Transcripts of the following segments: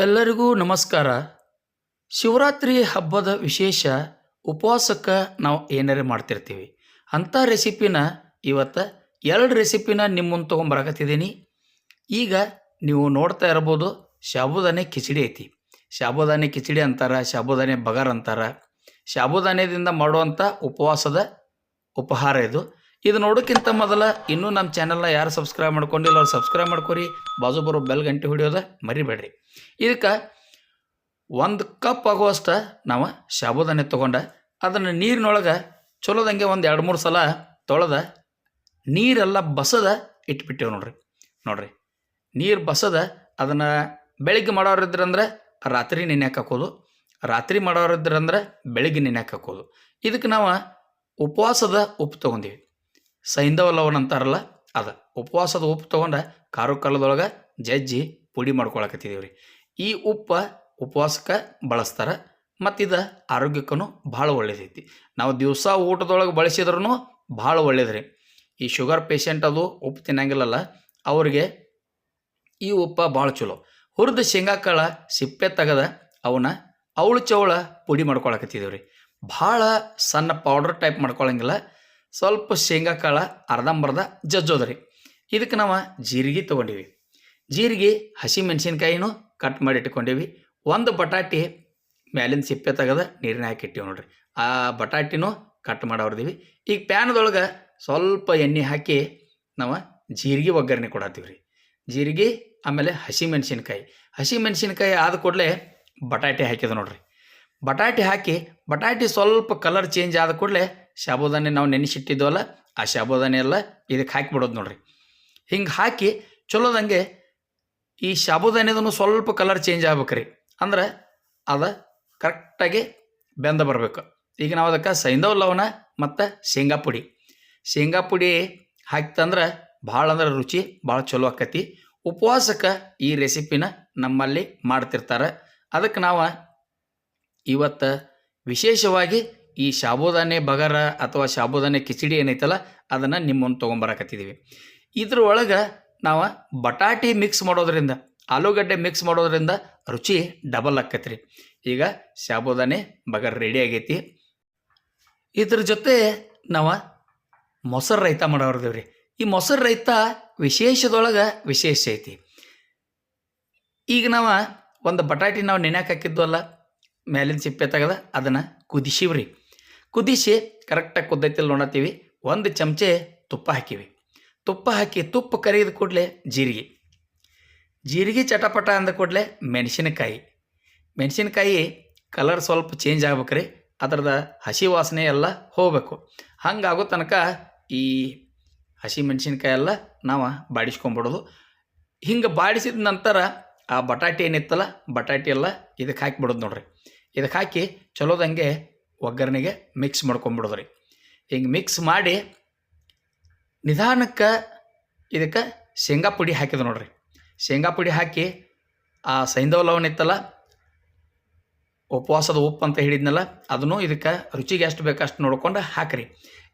ಎಲ್ಲರಿಗೂ ನಮಸ್ಕಾರ. ಶಿವರಾತ್ರಿ ಹಬ್ಬದ ವಿಶೇಷ ಉಪವಾಸಕ್ಕೆ ನಾವು ಏನಾರೇ ಮಾಡ್ತಿರ್ತೀವಿ. ಅಂಥ ರೆಸಿಪಿನ ಇವತ್ತು ಎರಡು ರೆಸಿಪಿನ ನಿಮ್ಮನ್ನು ತೊಗೊಂಬರಕತ್ತಿದ್ದೀನಿ ಈಗ ನೀವು ನೋಡ್ತಾ ಇರ್ಬೋದು ಸಾಬುದಾನೆ ಕಿಚಡಿ ಐತಿ. ಸಾಬುದಾನೆ ಕಿಚಡಿ ಅಂತಾರೆ ಸಾಬುದಾನೆ ಬಗರ್ ಅಂತಾರೆ. ಶಾಬುದಾನೆದಿಂದ ಮಾಡುವಂಥ ಉಪವಾಸದ ಉಪಹಾರ ಇದು. ಇದು ನೋಡೋಕ್ಕಿಂತ ಮೊದಲ ಇನ್ನೂ ನಮ್ಮ ಚಾನಲ್ನ ಯಾರು ಸಬ್ಸ್ಕ್ರೈಬ್ ಮಾಡ್ಕೊಂಡಿಲ್ಲ ಅವ್ರು ಸಬ್ಸ್ಕ್ರೈಬ್ ಮಾಡ್ಕೊರಿ. ಬಾಜು ಬರೋ ಬೆಲ್ ಗಂಟೆ ಹೊಡಿಯೋದ ಮರಿಬೇಡ್ರಿ. ಇದಕ್ಕೆ ಒಂದು ಕಪ್ ಆಗುವಷ್ಟು ನಾವು ಶಾಬುದಾನೆ ತೊಗೊಂಡ ಅದನ್ನು ನೀರಿನೊಳಗೆ ಚಲೋದಂಗೆ ಒಂದು ಎರಡು ಮೂರು ಸಲ ತೊಳೆದ ನೀರೆಲ್ಲ ಬಸದ ಇಟ್ಬಿಟ್ಟೇವೆ ನೋಡ್ರಿ. ನೋಡ್ರಿ ನೀರು ಬಸದ ಅದನ್ನು ಬೆಳಿಗ್ಗೆ ಮಾಡೋರಿದ್ರಂದ್ರೆ ರಾತ್ರಿ ನೆನೆಯಕ್ಕೆ ಹಾಕೋದು ರಾತ್ರಿ ಮಾಡೋರಿದ್ರಂದ್ರೆ ಬೆಳಿಗ್ಗೆ ನೆನೆಯಕ್ಕೆ ಹಾಕೋದು ಇದಕ್ಕೆ ನಾವು ಉಪವಾಸದ ಉಪ್ಪು ತೊಗೊಂಡೀವಿ. ಸೈಂಧವ ಲವಣ ಅಂತಾರಲ್ಲ? ಅದ. ಉಪವಾಸದ ಉಪ್ಪು ತೊಗೊಂಡು ಕಾರು ಕಾಲದೊಳಗೆ ಜಜ್ಜಿ ಪುಡಿ ಮಾಡ್ಕೊಳಕತ್ತಿದ್ದೀವಿ ರೀ ಈ ಉಪ್ಪು ಉಪವಾಸಕ್ಕೆ ಬಳಸ್ತಾರೆ ಮತ್ತು ಇದು ಆರೋಗ್ಯಕ್ಕೂ ಭಾಳ ಒಳ್ಳೇದೈತಿ. ನಾವು ದಿವಸ ಊಟದೊಳಗೆ ಬಳಸಿದ್ರೂ ಭಾಳ ಒಳ್ಳೇದು ಈ ಶುಗರ್ ಪೇಷಂಟ್ ಅದು ಉಪ್ಪು ತಿನ್ನಂಗಿಲ್ಲಲ್ಲ, ಅವ್ರಿಗೆ ಈ ಉಪ್ಪು ಭಾಳ ಚಲೋ. ಹುರಿದ ಶೇಂಗಾಕಾಳ ಸಿಪ್ಪೆ ತೆಗೆದ ಅವನ್ನ ಅವಳು ಚವಳ ಪುಡಿ ಮಾಡ್ಕೊಳಕತ್ತಿದ್ದೀವಿ ರೀ ಭಾಳ ಸಣ್ಣ ಪೌಡರ್ ಟೈಪ್ ಮಾಡ್ಕೊಳಂಗಿಲ್ಲ ಸ್ವಲ್ಪ ಶೇಂಗಾ ಕಾಳು, ಅರ್ಧಂಬರ್ಧ ಜಜ್ಜೋದ್ರಿ. ಇದಕ್ಕೆ ನಾವು ಜೀರಿಗೆ ತೊಗೊಂಡೀವಿ. ಜೀರಿಗೆ ಹಸಿ ಮೆಣಸಿನ್ಕಾಯಿನೂ ಕಟ್ ಮಾಡಿ ಇಟ್ಕೊಂಡೀವಿ. ಒಂದು ಬಟಾಟಿ ಮ್ಯಾಲಿನ ಸಿಪ್ಪೆ ತೆಗೆದ ನೀರಿನ ಹಾಕಿ ಇಟ್ಟಿವಿ ನೋಡ್ರಿ. ಆ ಬಟಾಟಿನೂ ಕಟ್ ಮಾಡವ್ರದೀವಿ ಈಗ ಪ್ಯಾನ್ದೊಳಗೆ ಸ್ವಲ್ಪ ಎಣ್ಣೆ ಹಾಕಿ ನಾವು ಜೀರಿಗೆ ಒಗ್ಗರಣೆ ಕೊಡತ್ತೀವಿ ರೀ ಜೀರಿಗೆ, ಆಮೇಲೆ ಹಸಿ ಮೆಣಸಿನ್ಕಾಯಿ. ಹಸಿ ಮೆಣಸಿನ್ಕಾಯಿ ಆದ ಕೂಡಲೇ ಬಟಾಟೆ ಹಾಕಿದ ನೋಡ್ರಿ. ಬಟಾಟೆ ಹಾಕಿ, ಬಟಾಟೆ ಸ್ವಲ್ಪ ಕಲರ್ ಚೇಂಜ್ ಆದ ಕೂಡಲೇ ಸಾಬುದಾನೆ ನಾವು ನೆನೆಸಿಟ್ಟಿದ್ವಲ್ಲ, ಆ ಶಾಬೋದಾನೆ ಎಲ್ಲ ಇದಕ್ಕೆ ಹಾಕಿಬಿಡೋದು ನೋಡ್ರಿ. ಹಿಂಗೆ ಹಾಕಿ ಚಲೋದಂಗೆ ಈ ಶಾಬೋದಾನೆದನ್ನು ಸ್ವಲ್ಪ ಕಲರ್ ಚೇಂಜ್ ಆಗ್ಬೇಕ್ರಿ. ಅಂದ್ರೆ ಅದು ಕರೆಕ್ಟಾಗಿ ಬೆಂದ ಬರಬೇಕು. ಈಗ ನಾವು ಅದಕ್ಕೆ ಸೈಂಧವ ಲವಣ ಮತ್ತು ಶೇಂಗಾ ಪುಡಿ. ಶೇಂಗಾ ಪುಡಿ ಹಾಕ್ತಂದ್ರೆ ಭಾಳ ಅಂದ್ರೆ ರುಚಿ ಭಾಳ ಚಲೋ ಆಕತಿ. ಉಪವಾಸಕ್ಕೆ ಈ ರೆಸಿಪಿನ ನಮ್ಮಲ್ಲಿ ಮಾಡ್ತಿರ್ತಾರೆ. ಅದಕ್ಕೆ ನಾವು ಇವತ್ತು ವಿಶೇಷವಾಗಿ ಈ ಸಾಬುದಾನೆ ಬಗರ ಅಥವಾ ಸಾಬುದಾನೆ ಕಿಚಡಿ ಏನೈತಲ್ಲ, ಅದನ್ನು ನಿಮ್ಮನ್ನು ತೊಗೊಂಬರಕತ್ತಿದ್ದೀವಿ ಇದ್ರ ಒಳಗೆ ನಾವು ಬಟಾಟಿ ಮಿಕ್ಸ್ ಮಾಡೋದ್ರಿಂದ, ಆಲೂಗಡ್ಡೆ ಮಿಕ್ಸ್ ಮಾಡೋದ್ರಿಂದ ರುಚಿ ಡಬಲ್ ಆಕತ್ರಿ. ಈಗ ಸಾಬುದಾನೆ ಬಗರ್ ರೆಡಿ ಆಗೈತಿ. ಇದ್ರ ಜೊತೆ ನಾವು ಮೊಸರು ರೈತ ಮಾಡೋರ್ದೇವ್ರಿ. ಈ ಮೊಸರು ರೈತ ವಿಶೇಷದೊಳಗೆ ವಿಶೇಷ ಐತಿ. ಈಗ ನಾವು ಒಂದು ಬಟಾಟಿ ನಾವು ನೆನೆಯಕ್ಕೆ ಮೇಲಿನ ಸಿಪ್ಪೆ ತೆಗೆದ ಅದನ್ನು ಕುದಿಸಿವ್ರಿ ಕುದಿಸಿ ಕರೆಕ್ಟಾಗಿ ಕುದ್ದೈತಿಲ್ಲ ನೋಡತ್ತೀವಿ ಒಂದು ಚಮಚೆ ತುಪ್ಪ ಹಾಕಿವಿ. ತುಪ್ಪ ಹಾಕಿ ತುಪ್ಪ ಕರಿದ ಕೂಡಲೇ ಜೀರಿಗೆ. ಜೀರಿಗೆ ಚಟಪಟ ಅಂದ ಕೂಡಲೇ ಮೆಣಸಿನಕಾಯಿ. ಮೆಣಸಿನಕಾಯಿ ಕಲರ್ ಸ್ವಲ್ಪ ಚೇಂಜ್ ಆಗ್ಬೇಕ್ರಿ. ಅದ್ರದ ಹಸಿ ವಾಸನೆ ಎಲ್ಲ ಹೋಗಬೇಕು. ಹಂಗಾಗೋ ತನಕ ಈ ಹಸಿ ಮೆಣಸಿನಕಾಯಿ ಎಲ್ಲ ನಾವು ಬಾಡಿಸ್ಕೊಂಬಿಡೋದು. ಹಿಂಗೆ ಬಾಡಿಸಿದ ನಂತರ ಆ ಬಟಾಟೆ ಏನಿತ್ತಲ್ಲ, ಬಟಾಟೆ ಎಲ್ಲ ಇದಕ್ಕೆ ಹಾಕಿಬಿಡೋದು ನೋಡ್ರಿ. ಇದಕ್ಕೆ ಹಾಕಿ ಚಲೋದಂಗೆ ಒಗ್ಗರಣೆಗೆ ಮಿಕ್ಸ್ ಮಾಡ್ಕೊಂಬಿಡೋದ್ರಿ. ಹಿಂಗೆ ಮಿಕ್ಸ್ ಮಾಡಿ ನಿಧಾನಕ್ಕೆ ಇದಕ್ಕೆ ಶೇಂಗಾ ಪುಡಿ ಹಾಕಿದ ನೋಡ್ರಿ. ಶೇಂಗಾ ಪುಡಿ ಹಾಕಿ ಆ ಸೈಂಧವ ಲವಣ ಇತ್ತಲ್ಲ, ಉಪವಾಸದ ಉಪ್ಪು ಅಂತ ಹೇಳಿದ್ನಲ್ಲ, ಅದನ್ನು ಇದಕ್ಕೆ ರುಚಿಗೆ ಎಷ್ಟು ಬೇಕು ಅಷ್ಟು ನೋಡ್ಕೊಂಡು ಹಾಕ್ರಿ.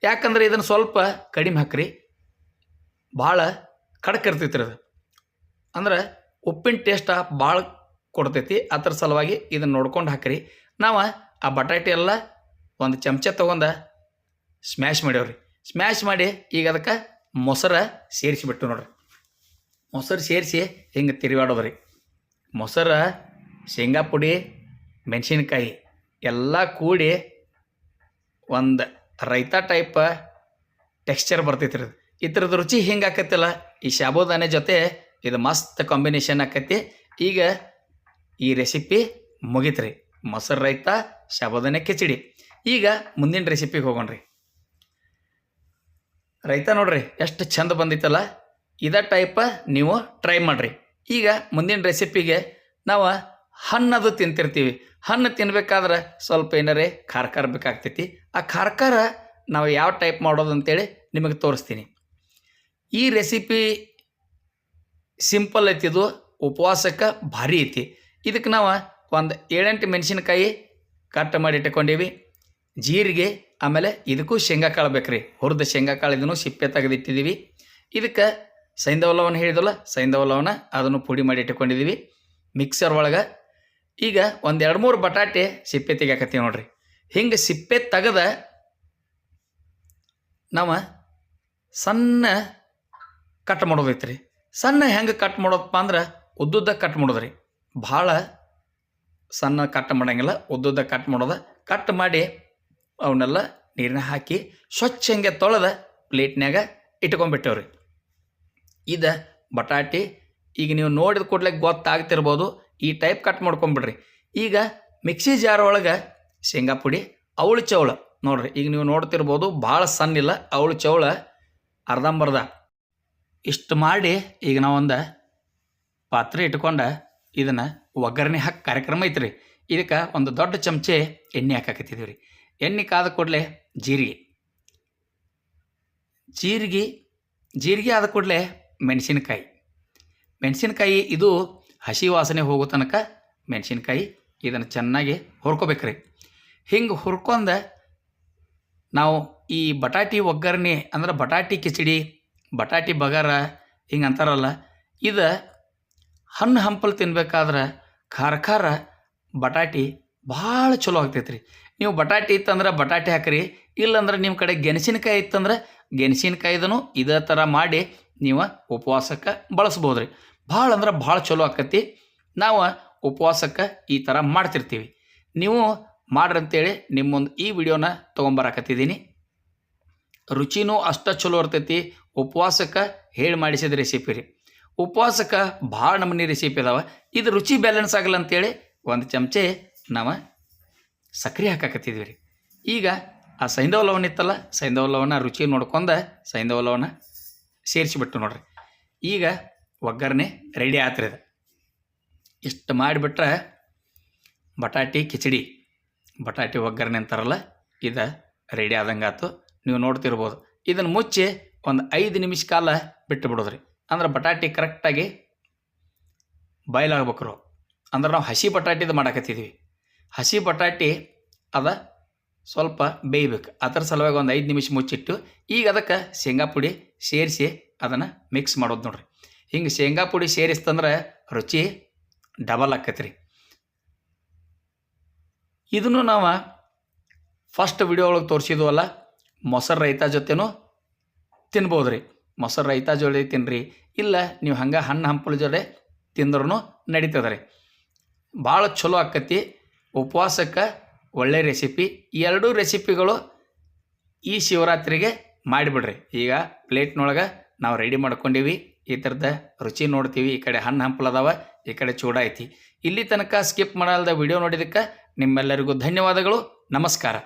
ಯಾಕಂದ್ರೆ ಇದನ್ನು ಸ್ವಲ್ಪ ಕಡಿಮೆ ಹಾಕ್ರಿ. ಭಾಳ ಕಡಕ್ ಅದು. ಅಂದ್ರೆ ಉಪ್ಪಿನ ಟೇಸ್ಟ್ ಭಾಳ ಕೊಡ್ತೈತಿ. ಅದ್ರ ಸಲುವಾಗಿ ಇದನ್ನು ನೋಡ್ಕೊಂಡು ಹಾಕ್ರಿ. ನಾವು ಆ ಬಟಾಟೆ ಎಲ್ಲ ಒಂದು ಚಮಚ ತೊಗೊಂಡ ಸ್ಮ್ಯಾಶ್ ಮಾಡ್ಯಾವ್ರಿ. ಸ್ಮ್ಯಾಶ್ ಮಾಡಿ ಈಗ ಅದಕ್ಕೆ ಮೊಸರು ಸೇರಿಸಿಬಿಟ್ಟು ನೋಡ್ರಿ. ಮೊಸರು ಸೇರಿಸಿ ಹಿಂಗೆ ತಿರುಗಾಡೋದ್ರಿ. ಮೊಸರು, ಶೇಂಗಾ ಪುಡಿ, ಮೆಣಸಿನ್ಕಾಯಿ ಎಲ್ಲ ಕೂಡಿ ಒಂದು ರೈತ ಟೈಪ್ ಟೆಕ್ಸ್ಚರ್ ಬರ್ತೈತಿ ರೀ ಇದ್ರದ್ದು ರುಚಿ ಹಿಂಗೆ ಆಕತ್ತಿಲ್ಲ, ಈ ಶಾಬೋದಾನೆ ಜೊತೆ ಇದು ಮಸ್ತ್ ಕಾಂಬಿನೇಷನ್ ಆಕತಿ ಈಗ ಈ ರೆಸಿಪಿ ಮುಗಿತ್ರಿ. ಮೊಸರು ರೈತ, ಶಾಬೋದಾನೆ ಕಿಚಡಿ. ಈಗ ಮುಂದಿನ ರೆಸಿಪಿಗೆ ಹೋಗೋಣ್ರಿ. ರೈತ ನೋಡ್ರಿ, ಎಷ್ಟು ಚಂದ ಬಂದಿತ್ತಲ್ಲ? ಇದೇ ಟೈಪ ನೀವು ಟ್ರೈ ಮಾಡಿರಿ. ಈಗ ಮುಂದಿನ ರೆಸಿಪಿಗೆ ನಾವು ಹಣ್ಣದು ತಿಂತಿರ್ತೀವಿ. ಹಣ್ಣು ತಿನ್ಬೇಕಾದ್ರೆ ಸ್ವಲ್ಪ ಏನಾರೇ ಖಾರ ಬೇಕಾಗ್ತೈತಿ. ಆ ಖಾರ ನಾವು ಯಾವ ಟೈಪ್ ಮಾಡೋದು ಅಂತೇಳಿ ನಿಮಗೆ ತೋರಿಸ್ತೀನಿ. ಈ ರೆಸಿಪಿ ಸಿಂಪಲ್ ಐತಿ ಇದು, ಉಪವಾಸಕ್ಕೆ ಭಾರಿ ಐತಿ. ಇದಕ್ಕೆ ನಾವು ಒಂದು ಏಳೆಂಟು ಮೆಣಸಿನಕಾಯಿ ಕಟ್ ಮಾಡಿ ಇಟ್ಕೊಂಡೀವಿ. ಜೀರಿಗೆ, ಆಮೇಲೆ ಇದಕ್ಕೂ ಶೇಂಗಾ ಕಾಳು ಬೇಕ್ರಿ. ಹುರಿದ ಶೇಂಗಾ ಕಾಳು ಇದನ್ನು ಸಿಪ್ಪೆ ತೆಗೆದಿಟ್ಟಿದ್ದೀವಿ ಇದಕ್ಕೆ ಸೈಂಧವ ಲವಣ ಹೇಳಿದಲ್ಲ ಸೈಂಧವ ಲವಣ ಅದನ್ನು ಪುಡಿ ಮಾಡಿ ಇಟ್ಟುಕೊಂಡಿದ್ದೀವಿ. ಮಿಕ್ಸರ್ ಒಳಗೆ ಈಗ ಒಂದು ಎರಡು ಮೂರು ಬಟಾಟೆ ಸಿಪ್ಪೆ ತೆಗಿಯಾಕತ್ತೀವಿ ನೋಡ್ರಿ. ಹಿಂಗೆ ಸಿಪ್ಪೆ ತೆಗೆದ ನಾವು ಸಣ್ಣ ಕಟ್ ಮಾಡೋದೈತೆ ರೀ ಸಣ್ಣ ಹೆಂಗೆ ಕಟ್ ಮಾಡೋದಪ್ಪ ಅಂದ್ರೆ ಉದ್ದುದ್ದ ಕಟ್ ಮಾಡೋದ್ರಿ. ಭಾಳ ಸಣ್ಣ ಕಟ್ ಮಾಡೋಂಗಿಲ್ಲ, ಉದ್ದುದ್ದ ಕಟ್ ಮಾಡೋದ. ಕಟ್ ಮಾಡಿ ಅವನ್ನೆಲ್ಲ ನೀರಿನ ಹಾಕಿ ಸ್ವಚ್ಛ ಹಿಂಗೆ ತೊಳೆದ ಪ್ಲೇಟ್ನಾಗ ಇಟ್ಕೊಂಡ್ಬಿಟ್ಟೇವ್ರಿ. ಇದು ಬಟಾಟಿ, ಈಗ ನೀವು ನೋಡಿದ ಕೂಡಲೇ ಗೊತ್ತಾಗ್ತಿರ್ಬೋದು, ಈ ಟೈಪ್ ಕಟ್ ಮಾಡ್ಕೊಂಬಿಡ್ರಿ. ಈಗ ಮಿಕ್ಸಿ ಜಾರ್ ಒಳಗೆ ಶೇಂಗಾ ಪುಡಿ, ಅವಳು ಚೌಳ. ನೋಡ್ರಿ, ಈಗ ನೀವು ನೋಡ್ತಿರ್ಬೋದು ಭಾಳ ಸಣ್ಣಿಲ್ಲ, ಅವಳು ಚೌಳ, ಅರ್ಧಂಬರ್ಧ. ಇಷ್ಟು ಮಾಡಿ ಈಗ ನಾವೊಂದು ಪಾತ್ರೆ ಇಟ್ಕೊಂಡು ಇದನ್ನು ಒಗ್ಗರಣೆ ಹಾಕಿ ಕಾರ್ಯಕ್ರಮ ಐತ್ರಿ. ಇದಕ್ಕೆ ಒಂದು ದೊಡ್ಡ ಚಮಚೆ ಎಣ್ಣೆ ಹಾಕಾಕತ್ತಿದ್ದೀವಿ ರೀ ಎಣ್ಣೆ ಕಾದ ಕೂಡಲೇ ಜೀರಿಗೆ. ಜೀರಿಗೆ ಜೀರಿಗೆ ಆದ ಕೂಡಲೇ ಮೆಣಸಿನಕಾಯಿ. ಮೆಣಸಿನಕಾಯಿ ಇದು ಹಸಿ ವಾಸನೆ ಹೋಗೋ ತನಕ ಮೆಣಸಿನಕಾಯಿ ಇದನ್ನು ಚೆನ್ನಾಗಿ ಹುರ್ಕೋಬೇಕ್ರಿ. ಹಿಂಗೆ ಹುರ್ಕೊಂಡ ನಾವು ಈ ಬಟಾಟಿ ಒಗ್ಗರಣೆ ಅಂದ್ರೆ ಬಟಾಟಿ ಕಿಚಡಿ, ಬಟಾಟಿ ಬಗಾರ ಹಿಂಗೆ ಅಂತಾರಲ್ಲ, ಇದು ಹಣ್ಣು ಹಂಪಲು ತಿನ್ಬೇಕಾದ್ರೆ ಖಾರ ಖಾರ ಬಟಾಟಿ ಭಾಳ ಚಲೋ ಆಗ್ತೈತೆ ರೀ ನೀವು ಬಟಾಟಿ ಇತ್ತಂದ್ರೆ ಬಟಾಟಿ ಹಾಕ್ರಿ, ಇಲ್ಲಂದ್ರೆ ನಿಮ್ಮ ಕಡೆ ಗೆಣಸಿನಕಾಯಿ ಇತ್ತಂದ್ರೆ ಗೆಣಸಿನಕಾಯಿದನು ಇದೇ ಥರ ಮಾಡಿ ನೀವು ಉಪವಾಸಕ್ಕೆ ಬಳಸ್ಬೋದು ರೀ ಭಾಳ ಅಂದ್ರೆ ಭಾಳ ಚಲೋ ಆಕತಿ, ನಾವು ಉಪವಾಸಕ್ಕೆ ಈ ಥರ ಮಾಡ್ತಿರ್ತೀವಿ. ನೀವು ಮಾಡ್ರಿ ಅಂತೇಳಿ ನಿಮ್ಮೊಂದು ಮುಂದೆ ಈ ವಿಡಿಯೋನ ತೊಗೊಂಬರಾಕತ್ತಿದ್ದೀನಿ. ರುಚಿನೂ ಅಷ್ಟು ಚಲೋ ಇರ್ತೈತಿ, ಉಪವಾಸಕ್ಕೆ ಹೇಳಿ ಮಾಡಿಸಿದ ರೆಸಿಪಿ ರೀ. ಉಪವಾಸಕ್ಕೆ ಭಾಳ ನಮೂನಿ ರೆಸಿಪಿ ಅದಾವ, ಇದು ರುಚಿ ಬ್ಯಾಲೆನ್ಸ್ ಆಗಲ್ಲ ಅಂತೇಳಿ ಒಂದು ಚಮಚೆ ನಾವು ಸಕ್ರೆ ಹಾಕಾಕತ್ತಿದ್ವಿ ರೀ. ಈಗ ಆ ಸೈಂಧವ ಲವಣ ಇತ್ತಲ್ಲ, ಸೈಂಧವ ಲವಣ ರುಚಿ ನೋಡ್ಕೊಂಡು ಸೈಂಧವ ಲವಣ ಸೇರಿಸಿಬಿಟ್ಟು ನೋಡ್ರಿ. ಈಗ ಒಗ್ಗರಣೆ ರೆಡಿ ಆತ್ರಿ ಇದು ಇಷ್ಟು ಮಾಡಿಬಿಟ್ರೆ ಬಟಾಟಿ, ಕಿಚಡಿ, ಬಟಾಟಿ ಒಗ್ಗರಣೆ ಅಂತಾರಲ್ಲ, ಇದು ರೆಡಿ ಆದಂಗೆ ಆಯ್ತು ನೀವು ನೋಡ್ತಿರ್ಬೋದು. ಇದನ್ನು ಮುಚ್ಚಿ ಒಂದು ಐದು ನಿಮಿಷ ಕಾಲ ಬಿಟ್ಟು ಬಿಡೋದ್ರಿ ಅಂದ್ರೆ ಬಟಾಟಿ ಕರೆಕ್ಟಾಗಿ ಬಾಯ್ಲಾಗ್ಬೇಕ್ರು ಅಂದ್ರೆ ನಾವು ಹಸಿ ಬಟಾಟಿದು ಮಾಡಾಕತ್ತಿದ್ವಿ. ಹಸಿ ಬಟಾಟಿ ಅದ ಸ್ವಲ್ಪ ಬೇಯ್ಬೇಕು. ಅದರ ಸಲುವಾಗಿ ಒಂದು ಐದು ನಿಮಿಷ ಮುಚ್ಚಿಟ್ಟು ಈಗ ಅದಕ್ಕೆ ಶೇಂಗಾ ಪುಡಿ ಸೇರಿಸಿ ಅದನ್ನು ಮಿಕ್ಸ್ ಮಾಡೋದು ನೋಡ್ರಿ. ಹಿಂಗೆ ಶೇಂಗಾ ಪುಡಿ ಸೇರಿಸ್ತಂದ್ರೆ ರುಚಿ ಡಬಲ್ ಆಕೈತೆ ರೀ ಇದನ್ನು ನಾವು ಫಸ್ಟ್ ವಿಡಿಯೋ ಒಳಗೆ ತೋರಿಸಿದ್ವಲ್ಲ ಮೊಸರು ರೈತ ಜೊತೆನೂ ತಿನ್ಬೋದು ರೀ ಮೊಸರು ರೈತ ಜೋಡಿ ತಿನ್ನಿರಿ ಇಲ್ಲ ನೀವು ಹಂಗೆ ಹಣ್ಣು ಹಂಪಲು ಜೊತೆ ತಿಂದ್ರೂ ನಡೀತದೆ ರೀ ಭಾಳ ಚಲೋ ಆಕತಿ. ಉಪವಾಸಕ್ಕೆ ಒಳ್ಳೆ ರೆಸಿಪಿ ಈ ಎರಡೂ ರೆಸಿಪಿಗಳು ಈ ಶಿವರಾತ್ರಿಗೆ ಮಾಡಿಬಿಡ್ರಿ. ಈಗ ಪ್ಲೇಟ್ನೊಳಗೆ ನಾವು ರೆಡಿ ಮಾಡ್ಕೊಂಡೀವಿ. ಈ ಥರದ ರುಚಿ ನೋಡ್ತೀವಿ. ಈ ಕಡೆ ಹಣ್ಣು ಹಂಪಲು ಅದಾವ, ಈ ಕಡೆ ಚೂಡ ಐತಿ. ಇಲ್ಲಿ ತನಕ ಸ್ಕಿಪ್ ಮಾಡಲ್ದ ವಿಡಿಯೋ ನೋಡಿದ್ದಕ್ಕೆ ನಿಮ್ಮೆಲ್ಲರಿಗೂ ಧನ್ಯವಾದಗಳು. ನಮಸ್ಕಾರ.